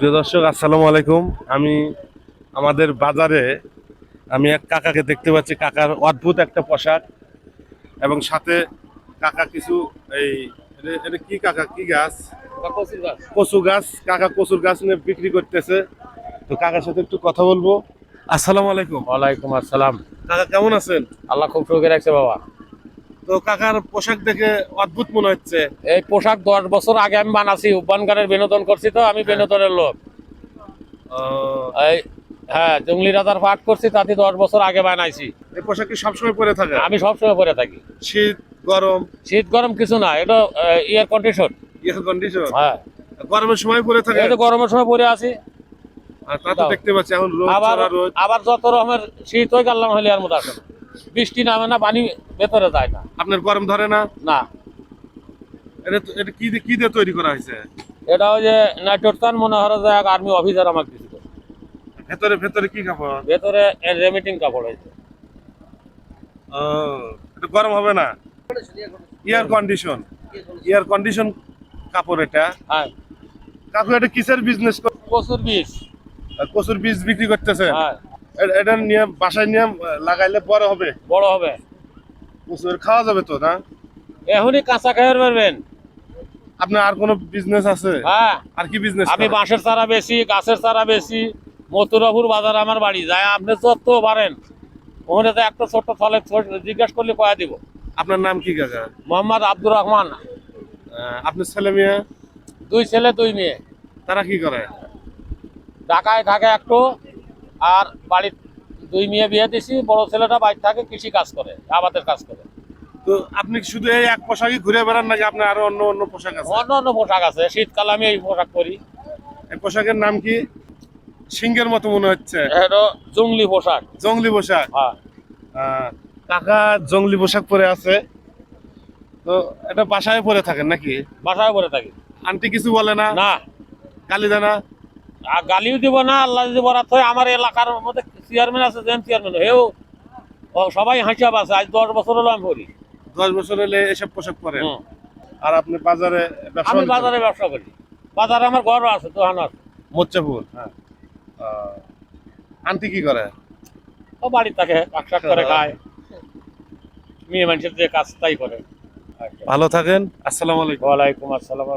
প্রিয় দর্শক আসসালামু আলাইকুম। আমি আমাদের বাজারে আমি এক কাকাকে দেখতে পাচ্ছি। কাকার অদ্ভুত একটা পোশাক এবং সাথে কাকা কিছু এই এটা- কি কাকা? কি গাছ। কচু গাছ। কাকা কচুর গাছ নিয়ে বিক্রি করতেছে। তো কাকার সাথে একটু কথা বলব। আসসালামু আলাইকুম। ওয়ালাইকুম আসসালাম। কাকা কেমন আছেন? আল্লাহ খুব সুখে রাখছে বাবা। তো কাকার পোশাক দেখে অদ্ভুত মনে হচ্ছে। এই পোশাক দশ বছর আগে আমি বানাছি উপানকারের বিনোদন করছি তো আমি বিনোদনের লোক। হ্যাঁ জঙ্গলি রাজার পাঠ করছি তাতে দশ বছর আগে বানাইছি। এই পোশাক কি সবসময় পরে থাকে? আমি সবসময় পরে থাকি। শীত গরম? শীত গরম কিছু না এটা ইয়ার কন্ডিশন ইয়ার কন্ডিশন হ্যাঁ। গরমের সময় পরে থাকে? তো গরমের সময় পরে আছি। আর তা তো দেখতে পাচ্ছি এখন রোদ আবার চড়া রোদ। আবার যত রকমের শীত হয়ে গেলাম হলে আর মতো আসে না। বৃষ্টি নামে না পানি ভেতরে যায় না। আপনার গরম ধরে না? না। এটা এটা কি দিয়ে কি দিয়ে তৈরি করা হয়েছে? এটা ওই যে মনে হয় যে এক আর্মি অফিসার আমাকে দিছিল ভেতরে ভেতরে কি কাপড়? ভেতরে রেমিটিং কাপড় হয়েছে। ও, এটা গরম হবে না? এয়ার কন্ডিশন এয়ার কন্ডিশন কাপড় এটা? হ্যাঁ। কাকু এটা কিসের বিজনেস প্রচুর বিষ। কচুর বীজ বিক্রি করতেছে হ্যাঁ। এটা নিয়ে বাসায় নিয়ে লাগাইলে বড় হবে। বড় হবে। কচুর খাওয়া যাবে তো না? এখনই কাঁচা খাইয়ে পারবেন আপনার আর কোনো বিজনেস আছে? হ্যাঁ। আর কি বিজনেস আমি বাঁশের চারা বেশি গাছের চারা বেশি মথুরাপুর বাজার আমার বাড়ি। যায় আপনি যত পারেন। ওখানে তো একটা ছোট্ট ফলে জিজ্ঞাসা করলে কয়া দিব। আপনার নাম কি কাকা? মোহাম্মদ আব্দুর রহমান। আপনার ছেলে মেয়ে? দুই ছেলে দুই মেয়ে। তারা কি করে? ঢাকায় থাকে একটু। আর বাড়ির দুই মেয়ে বিয়ে দিছি বড় ছেলেটা বাড়ি থাকে কৃষি কাজ করে আবাদের কাজ করে। তো আপনি শুধু এই এক পোশাকই ঘুরে বেড়ান নাকি আপনার আরও অন্য অন্য পোশাক আছে? অন্য অন্য পোশাক আছে শীতকালে আমি এই পোশাক করি এই পোশাকের নাম কি? সিংহের মতো মনে হচ্ছে। জঙ্গলি পোশাক। জঙ্গলি পোশাক? হ্যাঁ। কাকা জঙ্গলি পোশাক পরে আছে। তো এটা বাসায় পরে থাকেন নাকি? বাসায় পরে থাকি। আন্টি কিছু বলে না? না। গালি দেয় না আর গালিও দিব না আল্লাহ যদি বরাত হয় আমার এলাকার মধ্যে চেয়ারম্যান আছে জেন চেয়ারম্যান হেও সবাই হাসিয়া আছে আজ দশ বছর হলো আমি করি। দশ বছর হলে এসব পোশাক পরে আর আপনি বাজারে ব্যবসা আমি বাজারে ব্যবসা করি। বাজারে আমার ঘর আছে দোকান আছে। মোচ্চাপুর হ্যাঁ। আন্টি কি করে? ও বাড়ি থাকে কাকসাক করে খায়। মেয়ে মানুষের যে কাজ তাই করে। ভালো থাকেন আসসালামু আলাইকুম। ওয়ালাইকুম আসসালাম